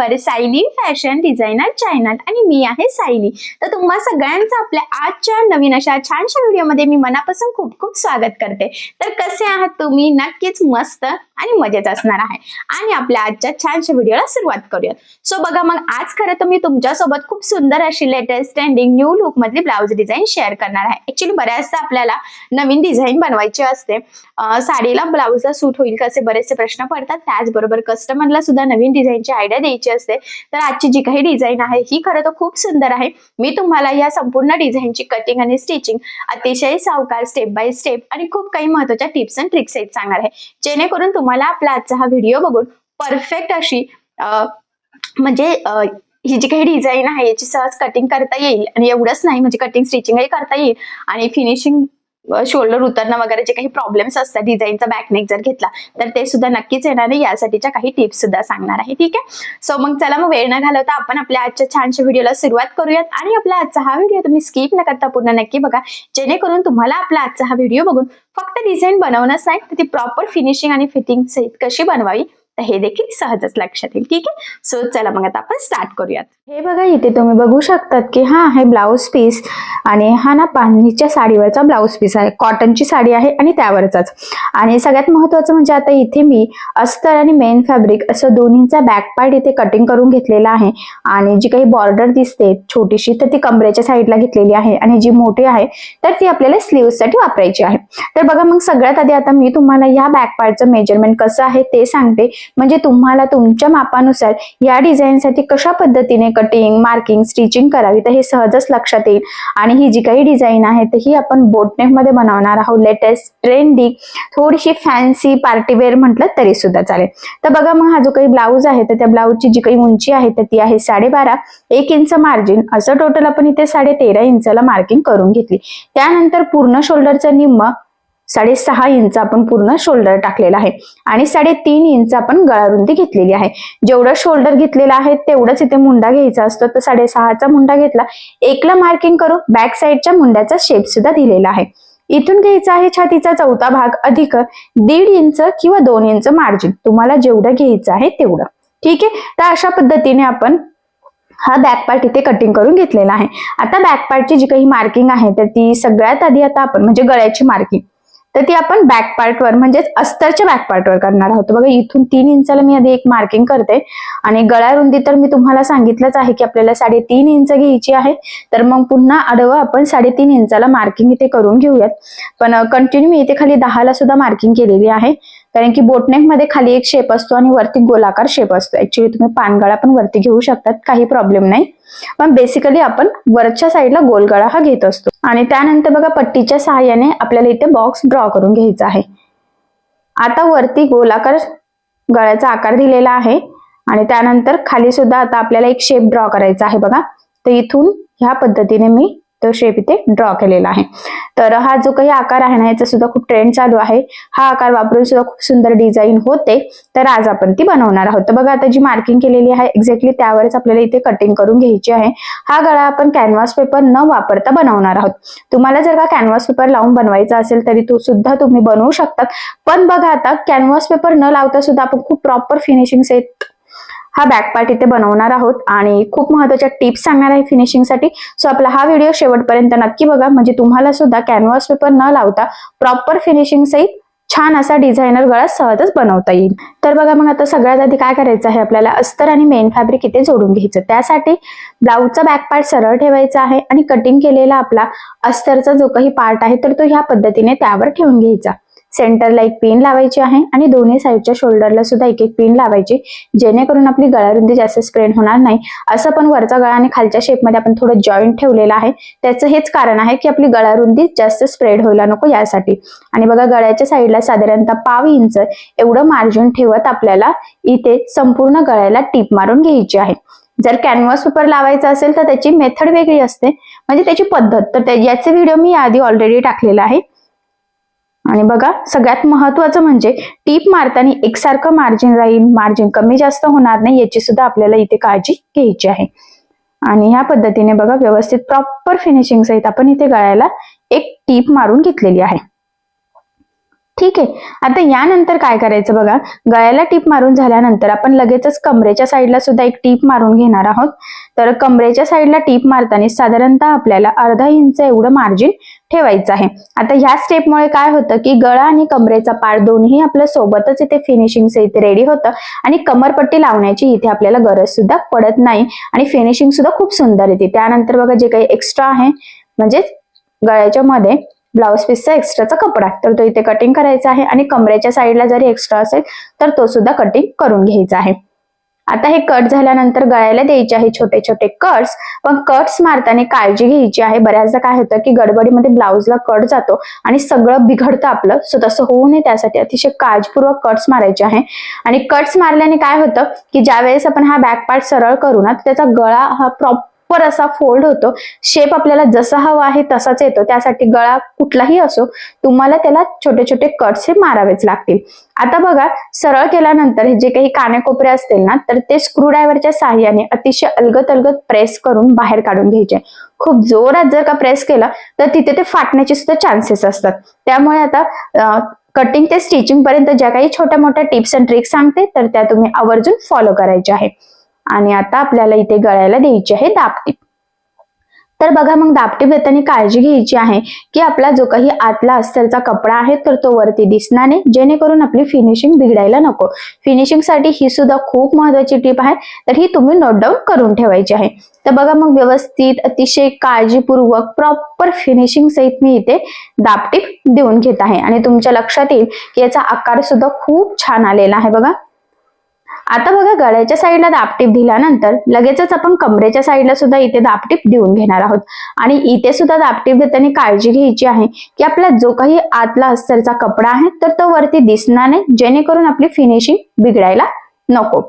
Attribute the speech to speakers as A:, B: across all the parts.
A: नावावर Sayali fashion designer channel आणि मी आहे सायली. तर तुम्हा सगळ्यांचं आपल्या आजच्या नवीन अशा छानशा व्हिडिओमध्ये मी मनापासून खूप खूप स्वागत करते. तर कसे आहात तुम्ही? नक्कीच मस्त आणि मजेत असणार आहे. आणि आपल्या आजच्या छानशा व्हिडिओला सुरुवात करूयात. सो बघा मग आज खरं तर मी तुमच्यासोबत खूप सुंदर अशी लेटेस्ट ट्रेंडिंग न्यू लुक मधली ब्लाऊज डिझाईन शेअर करणार आहे. ऍक्च्युली बऱ्याचदा आपल्याला नवीन डिझाईन बनवायची असते. साडीला ब्लाऊजला सूट होईल कसे बरेचसे प्रश्न पडतात. त्याचबरोबर कस्टमरला सुद्धा नवीन डिझाईनची आयडिया द्यायची असते. तर आजची जी काही डिझाईन आहे ही खरं तर खूप सुंदर आहे. मी तुम्हाला या संपूर्ण डिझाईनची कटिंग आणि स्टिचिंग अतिशय सावकार स्टेप बाय स्टेप आणि खूप काही महत्त्वाच्या टिप्स अँड ट्रिक्स आहेत सांगणार आहे. जेणेकरून तुम्हाला आपला आजचा हा व्हिडिओ बघून परफेक्ट अशी म्हणजे ही जी काही डिझाईन आहे याची सहज कटिंग करता येईल आणि एवढंच नाही म्हणजे कटिंग स्टिचिंगही करता येईल आणि फिनिशिंग शोल्डर उतरणं वगैरे जे काही प्रॉब्लेम्स असतात डिझाईनचा बॅकनेक जर घेतला तर ते सुद्धा नक्कीच येणार आहे. यासाठीच्या काही टिप्स सुद्धा सांगणार आहे. ठीक आहे? सो मग चला मग वेळ न घालवता आपण आपल्या आजच्या छानशा व्हिडिओला सुरुवात करूयात. आणि आपला आजचा हा व्हिडिओ तुम्ही स्किप न करता पूर्ण नक्की बघा. जेणेकरून तुम्हाला आपला आजचा हा व्हिडिओ बघून फक्त डिझाईन बनवणंच नाही तर ती प्रॉपर फिनिशिंग आणि फिटिंग सहित कशी बनवावी? तर हे देखील सहजच लक्षात येईल. ठीक आहे? सो चला मग आता आपण स्टार्ट करूयात.
B: हे बघा इथे तुम्ही बघू शकतात की हा आहे ब्लाऊज पीस आणि हा ना पाणीच्या साडीवरचा ब्लाऊज पीस आहे. कॉटनची साडी आहे आणि त्यावरचाच. आणि सगळ्यात महत्वाचं म्हणजे आता इथे मी अस्तर आणि मेन फॅब्रिक असं दोन्हीचा बॅक पार्ट इथे कटिंग करून घेतलेला आहे. आणि जी काही बॉर्डर दिसते छोटीशी तर ती कमरेच्या साईडला घेतलेली आहे. आणि जी मोठी आहे तर ती आपल्याला sleeves साठी वापरायची आहे. तर बघा मग सगळ्यात आधी आता मी तुम्हाला या बॅक पार्टचं मेजरमेंट कसं आहे ते सांगते. म्हणजे तुम्हाला तुमच्या मापानुसार या डिझाईनसाठी कशा पद्धतीने कटिंग मार्किंग स्टिचिंग करावी? तर हे सहजच लक्षात येईल. आणि ही जी काही डिझाईन आहे तर ही आपण बोटनेकमध्ये बनवणार आहोत. लेटेस्ट ट्रेंडिंग थोडीशी फॅन्सी पार्टीवेअर म्हटलं तरी सुद्धा चालेल. तर बघा मग हा जो काही ब्लाऊज आहे तर त्या ब्लाऊजची जी काही उंची आहे तर ती आहे साडेबारा एक इंच मार्जिन असं टोटल आपण इथे साडे तेरा इंचाला मार्किंग करून घेतली. त्यानंतर पूर्ण शोल्डरचं निम्म साडेसहा इंच आपण पूर्ण शोल्डर टाकलेला आहे. आणि साडेतीन इंच आपण गळारुंदी घेतलेली आहे. जेवढं शोल्डर घेतलेलं आहे तेवढंच इथे मुंडा घ्यायचा असतो. तर साडेसहाचा मुंडा घेतला. एकला मार्किंग करू. बॅक साईडच्या मुंड्याचा शेप सुद्धा दिलेला आहे. इथून घ्यायचा आहे छातीचा चौथा भाग. अधिक दीड इंच किंवा दोन इंच मार्जिन तुम्हाला जेवढं घ्यायचं आहे तेवढं. ठीक आहे? तर अशा पद्धतीने आपण हा बॅक पार्ट इथे कटिंग करून घेतलेला आहे. आता बॅक पार्टची जी काही मार्किंग आहे तर ती सगळ्यात आधी आता आपण म्हणजे गळ्याची मार्किंग तर ती आपण बॅक पार्टवर म्हणजेच अस्तरच्या बॅक पार्टवर करणार आहोत. बघा इथून तीन इंचाला मी आधी एक मार्किंग करते. आणि गळा रुंदी तर मी तुम्हाला सांगितलंच आहे की आपल्याला साडेतीन इंच घ्यायची आहे. तर मग पुन्हा आडवं आपण साडेतीन इंचाला मार्किंग इथे करून घेऊयात. पण कंटिन्यू मी इथे खाली दहाला सुद्धा मार्किंग केलेली आहे. कारण की बोटनेकमध्ये खाली एक शेप असतो आणि वरती गोलाकार शेप असतो. ऍक्च्युली तुम्ही पानगळा पण वरती घेऊ शकतात. काही प्रॉब्लेम नाही. पण बेसिकली आपण वरच्या साईडला गोलगळा हा घेत असतो. आणि त्यानंतर बघा पट्टीच्या सहाय्याने आपल्याला इथे बॉक्स ड्रॉ करून घ्यायचा आहे. आता वरती गोलाकार गळ्याचा आकार दिलेला आहे आणि त्यानंतर खाली सुद्धा आता आपल्याला एक शेप ड्रॉ करायचा आहे बघा. तर इथून ह्या पद्धतीने मी तो शेप इथे ड्रॉ केलेला आहे. तर हा जो काही आकार आहे ना याचा सुद्धा खूप ट्रेंड चालू आहे. हा आकार वापरून सुद्धा खूप सुंदर डिझाईन होते. तर आज आपण ती बनवणार आहोत. तर बघा आता जी मार्किंग केलेली आहे एक्झॅक्टली त्यावरच आपल्याला इथे कटिंग करून घ्यायची आहे. हा गळा आपण कॅनव्हास पेपर न वापरता बनवणार आहोत. तुम्हाला जर का कॅनव्हास पेपर लावून बनवायचा असेल तरी तो सुद्धा तुम्ही बनवू शकतात. पण बघा आता कॅनव्हास पेपर न लावता सुद्धा आपण खूप प्रॉपर फिनिशिंग सेट हा बॅक पार्ट इथे बनवणार आहोत. आणि खूप महत्त्वाच्या टिप्स सांगणार आहे फिनिशिंगसाठी सो आपला हा व्हिडिओ शेवटपर्यंत नक्की बघा. म्हणजे तुम्हाला सुद्धा कॅनव्हास पेपर न लावता प्रॉपर फिनिशिंग सहित छान असा डिझायनर गळा सहजच बनवता येईल. तर बघा मग आता सगळ्यात आधी काय करायचं आहे? आपल्याला अस्तर आणि मेन फॅब्रिक इथे जोडून घ्यायचं. त्यासाठी ब्लाऊजचा बॅक पार्ट सरळ ठेवायचा आहे आणि कटिंग केलेला आपला अस्तरचा जो काही पार्ट आहे तर तो ह्या पद्धतीने त्यावर ठेवून घ्यायचा. सेंटरला एक पिन लावायची आहे आणि दोन्ही साईडच्या शोल्डरला सुद्धा एक एक पिन लावायची जेणेकरून आपली गळारुंदी जास्त स्प्रेड होणार नाही. असं पण वरचा गळा आणि खालच्या शेपमध्ये आपण थोडं जॉईंट ठेवलेलं आहे. त्याचं हेच कारण आहे की आपली गळारुंदी जास्त स्प्रेड व्हायला नको यासाठी. आणि बघा गळ्याच्या साईडला साधारणतः पाव इंच एवढं मार्जिन ठेवत आपल्याला इथे संपूर्ण गळ्याला टीप मारून घ्यायची आहे. जर कॅनव्हास पेपर लावायचा असेल तर त्याची मेथड वेगळी असते. म्हणजे त्याची पद्धत. तर याचे व्हिडिओ मी आधी ऑलरेडी टाकलेला आहे. आणि बघा सगळ्यात महत्वाचं म्हणजे टीप मारताना एकसारखं मार्जिन राहील मार्जिन कमी जास्त होणार नाही याची सुद्धा आपल्याला इथे काळजी घ्यायची आहे. आणि ह्या पद्धतीने बघा व्यवस्थित प्रॉपर फिनिशिंग सहित आपण इथे गळ्याला एक टीप मारून घेतलेली आहे. ठीक आहे. आता यानंतर काय करायचं बघा गळ्याला टीप मारून झाल्यानंतर आपण लगेचच कमरेच्या साईडला सुद्धा एक टीप मारून घेणार आहोत. तर कमरेच्या साईडला टीप मारताना साधारणतः आपल्याला अर्धा इंच एवढं मार्जिन ठेवायचं आहे. आता ह्या स्टेपमुळे काय होतं की गळा आणि कमरेचा पार दोन्ही आपल्या सोबतच इथे फिनिशिंग इथे रेडी होतं. आणि कमरपट्टी लावण्याची इथे आपल्याला गरज सुद्धा पडत नाही. आणि फिनिशिंग सुद्धा खूप सुंदर येते त्यानंतर बघा जे काही एक्स्ट्रा आहे म्हणजे गळ्याच्या मध्ये ब्लाऊज पीसचा एक्स्ट्राचा कपडा. तर तो इथे कटिंग करायचा आहे. आणि कमरेच्या साईडला जरी एक्स्ट्रा असेल तर तो सुद्धा कटिंग करून घ्यायचा आहे. आता हे कट झाल्यानंतर गळ्याला द्यायचे आहे छोटे छोटे कट्स पण कट्स मारताना काळजी घ्यायची आहे. बऱ्याचदा काय होतं की गडबडीमध्ये ब्लाऊजला कट जातो आणि सगळं बिघडतं आपलं. सो तसं होऊ नये त्यासाठी. अतिशय काळजीपूर्वक कट्स मारायचे आहे. आणि कट्स मारल्याने काय होतं की ज्या वेळेस आपण हा बॅक पार्ट सरळ करू ना त्याचा गळा हा प्रॉपर असा फोल्ड होतो. शेप आपल्याला जसा हवा आहे तसाच येतो. त्यासाठी गळा कुठलाही असो तुम्हाला त्याला छोटे छोटे कट्स हे मारावेच लागतील. आता बघा सरळ केल्यानंतर हे जे काही कानेकोपरे असतील ना तर ते स्क्रूड्रायव्हरच्या साह्याने अतिशय अलगत अलगत प्रेस करून बाहेर काढून घ्यायचे. खूप जोरात जर का प्रेस केला तर तिथे ते फाटण्याचे सुद्धा चान्सेस असतात. त्यामुळे आता कटिंग ते स्टिचिंग पर्यंत ज्या काही छोट्या मोठ्या टिप्स अँड ट्रिक्स सांगते तर त्या तुम्ही आवर्जून फॉलो करायच्या आहे. आणि आता आपल्याला इथे गळायला द्यायची आहे दाबटीप तर बघा मग दाबटीप देताना काळजी घ्यायची आहे की आपला जो काही आतला अस्तरचा कपडा आहे तर तो वरती दिसणार नाही जेणेकरून आपली फिनिशिंग बिघडायला नको. फिनिशिंगसाठी ही सुद्धा खूप महत्वाची टीप आहे तर ही तुम्ही नोट डाऊन करून ठेवायची आहे. तर बघा मग व्यवस्थित अतिशय काळजीपूर्वक प्रॉपर फिनिशिंग सहित मी इथे दाबटीप देऊन घेत आहे. आणि तुमच्या लक्षात येईल की याचा आकार सुद्धा खूप छान आलेला आहे बघा. आता बघा गळ्याच्या साईडला दाबटीप दिल्यानंतर लगेचच आपण कमरेच्या साईडला सुद्धा इथे दाबटीप देऊन घेणार आहोत. आणि इथे सुद्धा दाबटीप देताना काळजी घ्यायची आहे की आपला जो काही आतला अस्तरचा कपडा आहे तर तो वरती दिसणार नाही जेणेकरून आपली फिनिशिंग बिघडायला नको.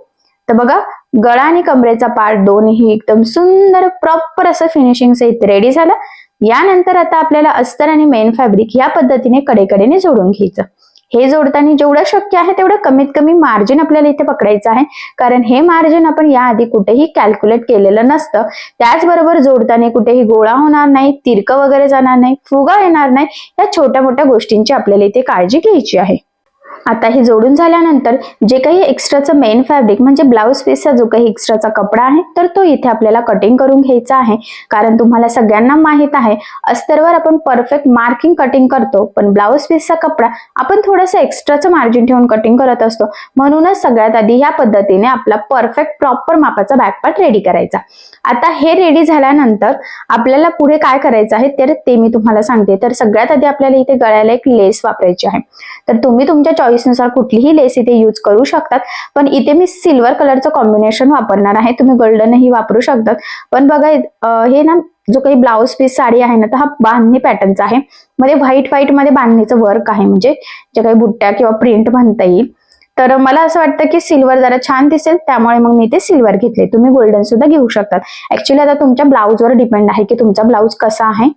B: तर बघा गळा आणि कमरेचा पार्ट दोन्ही एकदम सुंदर प्रॉपर असं फिनिशिंग सहित रेडी झालं. यानंतर आता आपल्याला अस्तर आणि मेन फॅब्रिक या पद्धतीने कडेकडेने जोडून घ्यायचं. हे जोडताना जेवढं शक्य आहे तेवढं कमीत कमी मार्जिन आपल्याला इथे पकडायचं आहे. कारण हे मार्जिन आपण याआधी कुठेही कॅल्क्युलेट केलेलं नसतं. त्याचबरोबर जोडताना कुठेही गोळा होणार नाही तिरकं वगैरे जाणार नाही फुगा येणार नाही या छोट्या मोठ्या गोष्टींची आपल्याला इथे काळजी घ्यायची आहे. आता हे जोडून झाल्यानंतर जे काही एक्स्ट्राचं मेन फॅब्रिक म्हणजे ब्लाऊज पीसचा जो काही एक्स्ट्राचा कपडा आहे तर तो इथे आपल्याला कटिंग करून घ्यायचा आहे. कारण तुम्हाला सगळ्यांना माहीत आहे अस्तरवर आपण परफेक्ट मार्किंग कटिंग करतो पण ब्लाऊज पीसचा कपडा आपण थोडंसं एक्स्ट्राचं मार्जिन ठेवून कटिंग करत असतो. म्हणूनच सगळ्यात आधी ह्या पद्धतीने आपला परफेक्ट प्रॉपर मापाचा बॅकपार्ट रेडी करायचा. आता हे रेडी झाल्यानंतर आपल्याला पुढे काय करायचं आहे तर ते मी तुम्हाला सांगते. तर सगळ्यात आधी आपल्याला इथे गळ्याला एक लेस वापरायची आहे. तर तुम्ही तुमच्या चॉईसनुसार कुठलीही लेस इथे यूज करू शकतात. पण इथे मी सिल्वर कलरचं कॉम्बिनेशन वापरणार आहे. तुम्ही गोल्डनही वापरू शकतात. पण बघा हे ना जो काही ब्लाऊज पीस साडी आहे ना तर हा बांधणी पॅटर्नचा आहे. मध्ये व्हाईट व्हाईटमध्ये बांधणीचं वर्क आहे. म्हणजे जे काही बुट्ट्या किंवा प्रिंट म्हणता येईल. तर मला असं वाटतं की सिल्वर जरा छान दिसेल. त्यामुळे मग मी ते सिल्वर घेतले. तुम्ही गोल्डन सुद्धा घेऊ शकतात. ऍक्च्युली आता तुमच्या ब्लाऊजवर डिपेंड आहे की तुमचा ब्लाऊज कसा आहे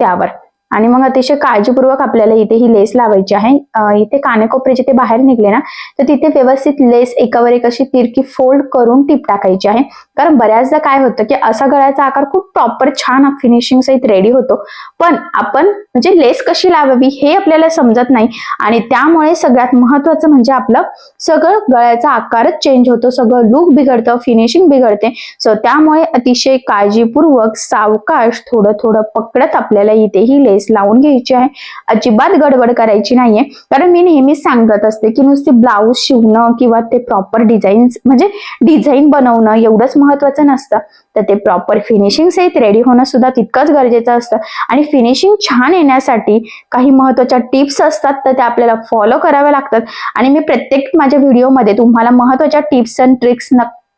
B: त्यावर. आणि मग अतिशय काळजीपूर्वक आपल्याला इथे ही लेस लावायची आहे. इथे कानेकोपरे जिथे बाहेर निघले ना तर तिथे व्यवस्थित लेस एकावर एक अशी तिरकी फोल्ड करून टीप टाकायची आहे. कारण बऱ्याचदा काय होतं की असा गळ्याचा आकार खूप प्रॉपर छान फिनिशिंग सहित रेडी होतो. पण आपण म्हणजे लेस कशी लावावी हे आपल्याला समजत नाही. आणि त्यामुळे सगळ्यात महत्वाचं म्हणजे आपलं सगळं गळ्याचा आकारच चेंज होतो. सगळं लुक बिघडतं फिनिशिंग बिघडते. सो त्यामुळे अतिशय काळजीपूर्वक सावकाश थोडं थोडं पकडत आपल्याला इथे ही लेस लावून घ्यायची आहे. अजिबात गडबड करायची नाहीये. कारण मी नेहमीच सांगत असते की नुसती ब्लाऊज शिवणं किंवा ते प्रॉपर डिझाईन म्हणजे डिझाईन बनवणं एवढंच महत्वाचं नसतं. तर ते प्रॉपर फिनिशिंग सहित रेडी होणं सुद्धा तितकंच गरजेचं असतं. आणि फिनिशिंग छान येण्यासाठी काही महत्त्वाच्या टिप्स असतात तर त्या आपल्याला फॉलो कराव्या लागतात. आणि मी प्रत्येक माझ्या व्हिडिओमध्ये तुम्हाला महत्त्वाच्या टिप्स अँड ट्रिक्स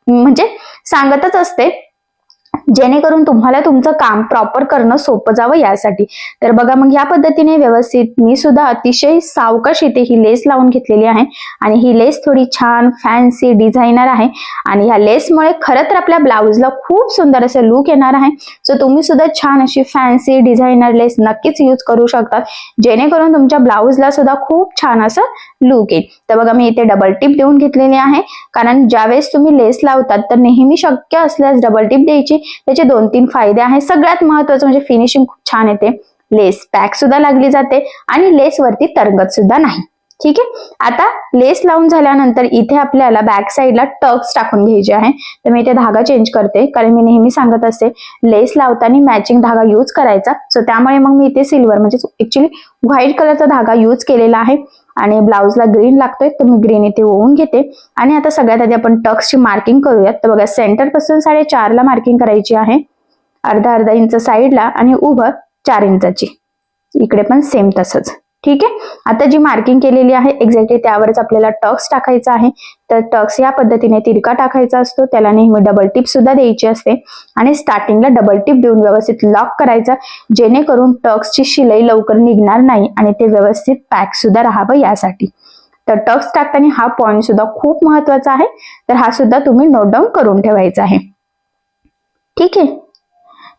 B: म्हणजे सांगतच असते. जेणेकरून तुम्हाला तुमचं काम प्रॉपर करणं सोपं जावं यासाठी. तर बघा मग या पद्धतीने व्यवस्थित मी सुद्धा अतिशय सावकाश इथे ही लेस लावून घेतलेली आहे. आणि ही लेस थोडी छान फॅन्सी डिझायनर आहे. आणि ह्या लेसमुळे खरं तर आपल्या ब्लाऊजला खूप सुंदर असं लुक येणार आहे. सो तुम्ही सुद्धा छान अशी फॅन्सी डिझायनर लेस नक्कीच यूज करू शकतात. जेणेकरून तुमच्या ब्लाऊजला सुद्धा खूप छान असं लुक येईल. तर बघा मी इथे डबल टिप देऊन घेतलेली आहे. कारण ज्यावेळेस तुम्ही लेस लावतात तर नेहमी शक्य असल्यास डबल टिप द्यायची. त्याचे दोन तीन फायदे आहेत सगळ्यात महत्वाचं म्हणजे फिनिशिंग खूप छान येते. लेस पॅक सुद्धा लागली जाते आणि लेस वरती तरंगत सुद्धा नाही. ठीक आहे? आता लेस लावून झाल्यानंतर इथे आपल्याला बॅक साईडला टक्स टाकून घ्यायचे आहे. तर मी इथे धागा चेंज करते कारण मी नेहमी सांगत असते लेस लावताना मॅचिंग धागा यूज करायचा. सो त्यामुळे मग मी इथे सिल्वर म्हणजे ऍक्च्युली व्हाईट कलरचा धागा यूज केलेला आहे. आणि ब्लाऊजला ग्रीन लागतोय तर मी ग्रीन इथे ओवून घेते. आणि आता सगळ्यात आधी आपण टक्सची मार्किंग करूयात. तर बघा सेंटरपासून साडेचारला मार्किंग करायची आहे. अर्धा अर्धा इंच साईडला आणि उभं चार इंचाची. इकडे पण सेम तसंच. ठीक आहे? आता जी मार्किंग केलेली आहे एक्झॅक्टली त्यावरच आपल्याला टक्स टाकायचा आहे. तर टक्स या पद्धतीने तिरका टाकायचा असतो. त्याला नेहमी डबल टिप सुद्धा द्यायची असते. आणि स्टार्टिंगला डबल टिप देऊन व्यवस्थित लॉक करायचा. जेणेकरून टक्सची शिलाई लवकर निघणार नाही आणि ते व्यवस्थित पॅक सुद्धा राहावं यासाठी. तर टक्स टाकताना हा पॉइंट सुद्धा खूप महत्त्वाचा आहे. तर हा सुद्धा तुम्ही नोट डाऊन करून ठेवायचा आहे. ठीक आहे?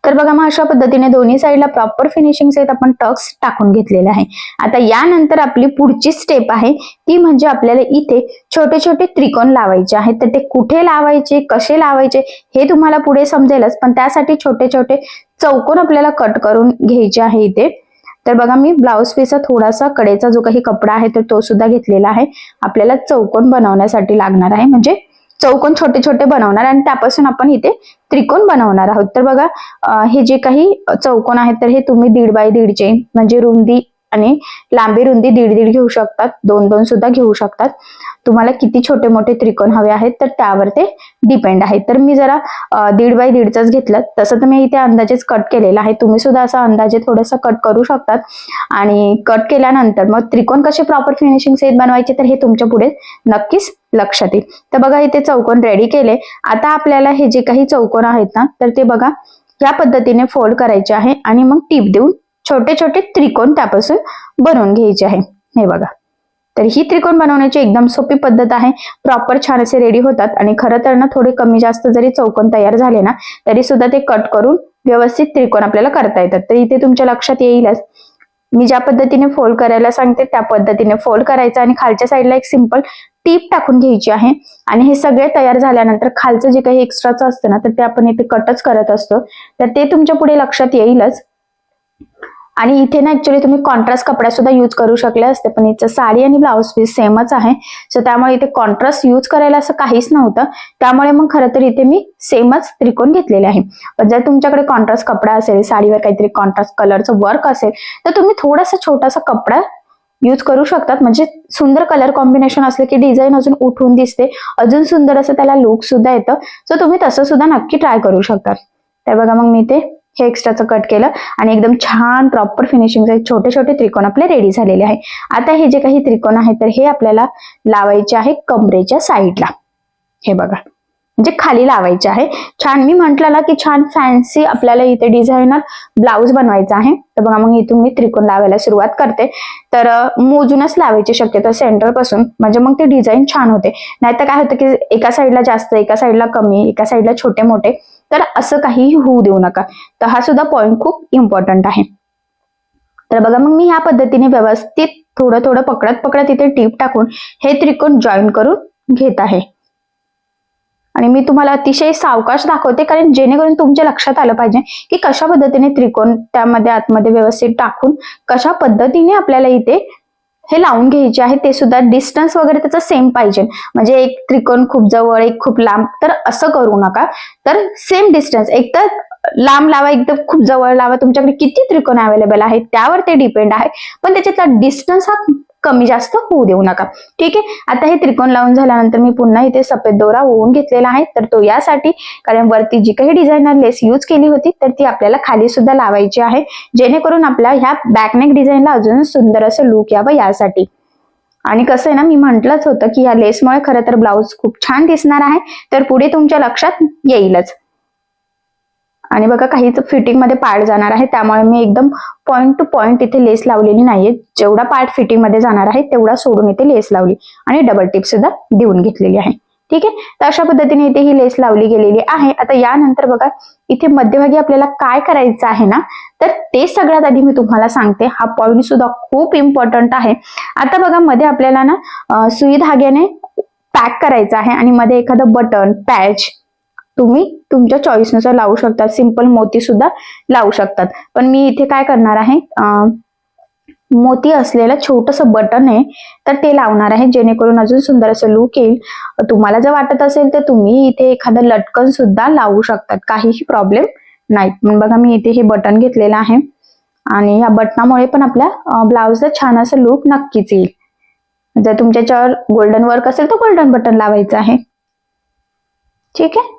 B: तर बघा मग अशा पद्धतीने दोन्ही साईडला प्रॉपर फिनिशिंग सहित आपण टक्स टाकून घेतलेले आहे. आता यानंतर आपली पुढची स्टेप आहे ती म्हणजे आपल्याला इथे छोटे छोटे त्रिकोण लावायचे आहेत. तर ते कुठे लावायचे कसे लावायचे हे तुम्हाला पुढे समजेलच पण त्यासाठी छोटे छोटे चौकोन आपल्याला कट करून घ्यायचे आहे इथे. तर बघा मी ब्लाऊज पीसचा थोडासा कडेचा जो काही कपडा आहे तर तो सुद्धा घेतलेला आहे. आपल्याला चौकोन बनवण्यासाठी लागणार आहे म्हणजे चौकोन छोटे छोटे बनवणार आणि त्यापासून आपण इथे त्रिकोण बनवणार आहोत. तर बघा हे जे काही चौकोन आहेत तर हे तुम्ही दीड बाय दीडचे म्हणजे रुंदी आणि लांबी रुंदी दीड दीड घेऊ शकतात. दोन दोन सुद्धा घेऊ शकतात. तुम्हाला किती छोटे मोठे त्रिकोण हवे आहेत तर त्यावर ते डिपेंड आहे तर मी जरा दीड बाय दीडचाच घेतलं. तसं तर मी इथे अंदाजेच कट केलेला आहे. तुम्ही सुद्धा असं अंदाजे थोडंसं कट करू शकतात. आणि कट केल्यानंतर मग त्रिकोण कसे प्रॉपर फिनिशिंग सहित बनवायचे तर हे तुमच्यापुढे नक्कीच लक्षात येईल. तर बघा इथे चौकोन रेडी केले. आता आपल्याला हे जे काही चौकोन आहेत ना तर ते बघा या पद्धतीने फोल्ड करायचे आहे. आणि मग टीप देऊन छोटे छोटे त्रिकोण त्यापासून बनवून घ्यायचे आहे. हे बघा. तर ही त्रिकोण बनवण्याची एकदम सोपी पद्धत आहे. प्रॉपर छान असे रेडी होतात आणि खरं तर ना थोडे कमी जास्त जरी चौकोन तयार झाले ना तरी सुद्धा ते कट करून व्यवस्थित त्रिकोण आपल्याला करता येतात. तर इथे तुमच्या लक्षात येईलच मी ज्या पद्धतीने फोल्ड करायला सांगते त्या पद्धतीने फोल्ड करायचं आणि खालच्या साईडला एक सिंपल टीप टाकून घ्यायची आहे. आणि हे सगळे तयार झाल्यानंतर खालचं जे काही एक्स्ट्राचं असतं ना तर ते आपण इथे कटच करत असतो. तर ते तुमच्यापुढे लक्षात येईलच. आणि इथे ना ऍक्च्युली तुम्ही कॉन्ट्रास्ट कपड्या सुद्धा यूज करू शकले असते पण इथं साडी आणि ब्लाऊज पीस सेमच आहे. सो त्यामुळे इथे कॉन्ट्रास्ट यूज करायला असं काहीच नव्हतं. त्यामुळे मग खरं तर इथे मी सेमच त्रिकोण घेतलेले आहे. पण जर तुमच्याकडे कॉन्ट्रास्ट कपडा असेल साडीवर काहीतरी कॉन्ट्रास्ट कलरचं वर्क असेल तर तुम्ही थोडासा छोटासा कपडा यूज करू शकतात. म्हणजे सुंदर कलर कॉम्बिनेशन असलं की डिझाईन अजून उठून दिसते. अजून सुंदर असं त्याला लुक सुद्धा येतं. सो तुम्ही तसं सुद्धा नक्की ट्राय करू शकता. तर बघा मग मी ते हे एक्स्ट्राचं कट केलं आणि एकदम छान प्रॉपर फिनिशिंगचे छोटे छोटे त्रिकोण आपले रेडी झालेले आहे. आता हे जे काही त्रिकोण आहे तर हे आपल्याला लावायचे आहे कमरेच्या साईडला हे बघा. म्हणजे खाली लावायचे आहे. छान मी म्हंटल ना की छान फॅन्सी आपल्याला इथे डिझायनर ब्लाऊज बनवायचा आहे. तर बघा मग इथून मी त्रिकोण लावायला सुरुवात करते. तर मोजूनच लावायची शक्यता सेंटरपासून. म्हणजे मग ते डिझाईन छान होते. नाहीतर काय होतं की एका साईडला जास्त एका साईडला कमी एका साईडला छोटे मोठे तर असं काहीही होऊ देऊ नका. तर हा सुद्धा पॉइंट खूप इम्पॉर्टंट आहे. तर बघा मग मी ह्या पद्धतीने व्यवस्थित थोडं थोडं पकडत पकडत इथे टीप टाकून हे त्रिकोण जॉईन करून घेत आहे. आणि मी तुम्हाला अतिशय सावकाश दाखवते कारण जेणेकरून तुमच्या लक्षात आलं पाहिजे की कशा पद्धतीने त्रिकोण त्यामध्ये आतमध्ये व्यवस्थित टाकून कशा पद्धतीने आपल्याला इथे हे लावून घ्यायचे आहे ते सुद्धा डिस्टन्स वगैरे त्याचं सेम पाहिजे. म्हणजे एक त्रिकोण खूप जवळ एक खूप लांब तर असं करू नका. तर सेम डिस्टन्स एक तर लांब लावा एकदम खूप जवळ लावा. तुमच्याकडे किती त्रिकोण अवेलेबल आहेत त्यावर ते डिपेंड आहे. पण त्याच्यातला डिस्टन्स हा कमी जास्त होऊ देऊ नका. ठीक आहे? आता हे त्रिकोण लावून झाल्यानंतर मी पुन्हा इथे सफेद दोरा ओवून घेतलेला आहे. तर तो यासाठी कारण वरती जी काही डिझायनर लेस यूज केली होती तर ती आपल्याला खाली सुद्धा लावायची आहे. जेणेकरून आपल्या ह्या बॅकनेक डिझाईनला अजून सुंदर असं लुक यावं यासाठी. आणि कसं आहे ना मी म्हटलंच होतं की या लेसमुळे खरं तर ब्लाऊज खूप छान दिसणार आहे. तर पुढे तुमच्या लक्षात येईलच. आणि बघा काहीच फिटिंगमध्ये पार्ट जाणार आहे. त्यामुळे मी एकदम पॉईंट टू पॉईंट इथे लेस लावलेली नाहीये. जेवढा पार्ट फिटिंगमध्ये जाणार आहे तेवढा सोडून इथे लेस लावली. आणि डबल टिप सुद्धा देऊन घेतलेली आहे. ठीक आहे? तर अशा पद्धतीने इथे ही लेस लावली गेलेली आहे. आता यानंतर बघा इथे मध्यभागी आपल्याला काय करायचं आहे ना तर ते सगळ्यात आधी मी तुम्हाला सांगते. हा पॉइंट सुद्धा खूप इम्पॉर्टंट आहे. आता बघा मध्ये आपल्याला ना सुई धाग्याने पॅक करायचं आहे. आणि मध्ये एखादं बटन पॅच तुम्ही तुमच्या चॉईसनुसार लावू शकतात. सिंपल मोती सुद्धा लावू शकतात. पण मी इथे काय करणार आहे? मोती असलेलं छोटंसं बटन आहे तर ते लावणार आहे जेणेकरून अजून सुंदर असं लुक येईल. तुम्हाला जर वाटत असेल तर तुम्ही इथे एखादं लटकन सुद्धा लावू शकतात. काहीही प्रॉब्लेम नाही. पण बघा मी इथे हे बटन घेतलेलं आहे. आणि या बटनामुळे पण आपल्या ब्लाउजला छान असं लुक नक्कीच येईल. जर तुमच्याच्यावर गोल्डन वर्क असेल तर गोल्डन बटन लावायचं आहे. ठीक आहे?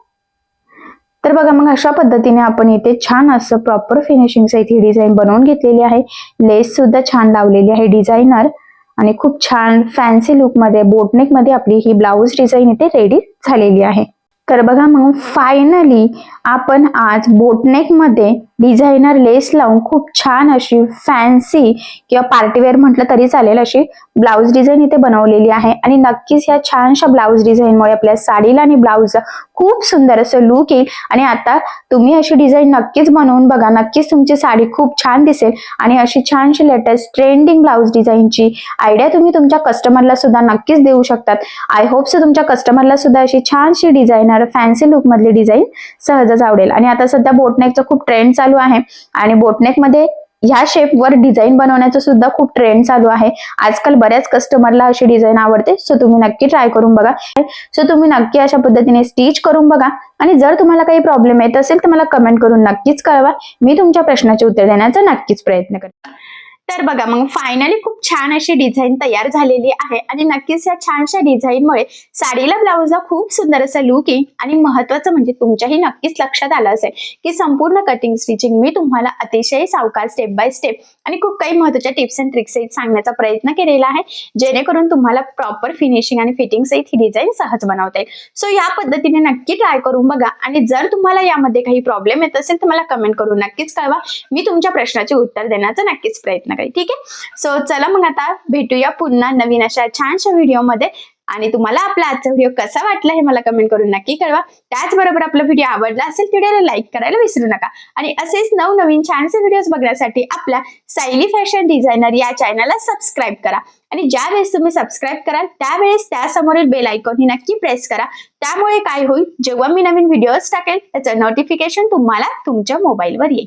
B: तर बघा मग अशा पद्धतीने आपण इथे छान असं प्रॉपर फिनिशिंगचं इथे डिझाईन बनवून घेतलेली आहे. लेस सुद्धा छान लावलेली आहे डिझायनर आणि खूप छान फॅन्सी लुकमध्ये बोटनेकमध्ये आपली ही ब्लाऊज डिझाईन इथे रेडी झालेली आहे. तर बघा मग फायनली आपण आज बोटनेकमध्ये डिझायनर लेस लावून खूप छान अशी फॅन्सी किंवा पार्टीवेअर म्हटलं तरी चालेल अशी ब्लाऊज डिझाईन इथे बनवलेली आहे. आणि नक्कीच ह्या छानशा ब्लाऊज डिझाईनमुळे आपल्या साडीला आणि ब्लाऊजला खूप सुंदर असं लुक येईल. आणि आता तुम्ही अशी डिझाईन नक्कीच बनवून बघा. नक्कीच तुमची साडी खूप छान दिसेल. आणि अशी छानशी लेटेस्ट ट्रेंडिंग ब्लाऊज डिझाईनची आयडिया तुम्ही तुमच्या कस्टमरला सुद्धा नक्कीच देऊ शकतात. आय होप सो तुमच्या कस्टमरला सुद्धा अशी छानशी डिझायनर फॅन्सी लुकमधली डिझाईन सहजच आवडेल. आणि आता सध्या बोटनेकचा खूप ट्रेंड चालू आहे. आणि बोटनेकमध्ये ह्या शेपवर डिझाईन बनवण्याचं सुद्धा खूप ट्रेंड चालू आहे. आजकाल बऱ्याच कस्टमरला अशी डिझाईन आवडते. सो तुम्ही नक्की ट्राय करून बघा. सो तुम्ही नक्की अशा पद्धतीने स्टिच करून बघा. आणि जर तुम्हाला काही प्रॉब्लेम येत असेल तर मला कमेंट करून नक्कीच कळवा. मी तुमच्या प्रश्नाचे उत्तर देण्याचा नक्कीच प्रयत्न करेन
A: तर बघा मग फायनली खूप छान अशी डिझाईन तयार झालेली आहे. आणि नक्कीच या छानशा डिझाईनमुळे साडीला ब्लाऊजला खूप सुंदर असा लुक येईल आणि महत्वाचं म्हणजे तुमच्याही नक्कीच लक्षात आलं असेल की संपूर्ण कटिंग स्टिचिंग मी तुम्हाला अतिशय सावकार स्टेप बाय स्टेप आणि खूप काही महत्त्वाच्या टिप्स अँड ट्रिक्स सांगण्याचा प्रयत्न केलेला आहे जेणेकरून तुम्हाला प्रॉपर फिनिशिंग आणि फिटिंग सहित ही डिझाईन सहज बनवता येईल. सो या पद्धतीने नक्की ट्राय करून बघा आणि जर तुम्हाला यामध्ये काही प्रॉब्लेम येत असेल तर मला कमेंट करून नक्कीच कळवा. मी तुमच्या प्रश्नाचे उत्तर देण्याचा नक्कीच प्रयत्न करेन ठीक आहे? सो चला मग आता भेटूया पुन्हा नवीन अशा छानशा व्हिडिओमध्ये. आणि तुम्हाला आपला आजचा व्हिडिओ कसा वाटला हे मला कमेंट करून नक्की कळवा. त्याचबरोबर आपला व्हिडिओ आवडला असेल व्हिडिओला लाईक करायला विसरू नका. आणि असेच नवनवीन छानसे व्हिडिओज बघण्यासाठी आपल्या सायली फॅशन डिझायनर या चॅनलला सबस्क्राईब करा. आणि ज्या वेळेस तुम्ही सबस्क्राईब कराल त्यावेळेस त्यासमोरील बेल आयकॉन ही नक्की प्रेस करा. त्यामुळे काय होईल? जेव्हा मी नवीन व्हिडिओज टाकेल त्याचं नोटिफिकेशन तुम्हाला तुमच्या मोबाईलवर येईल.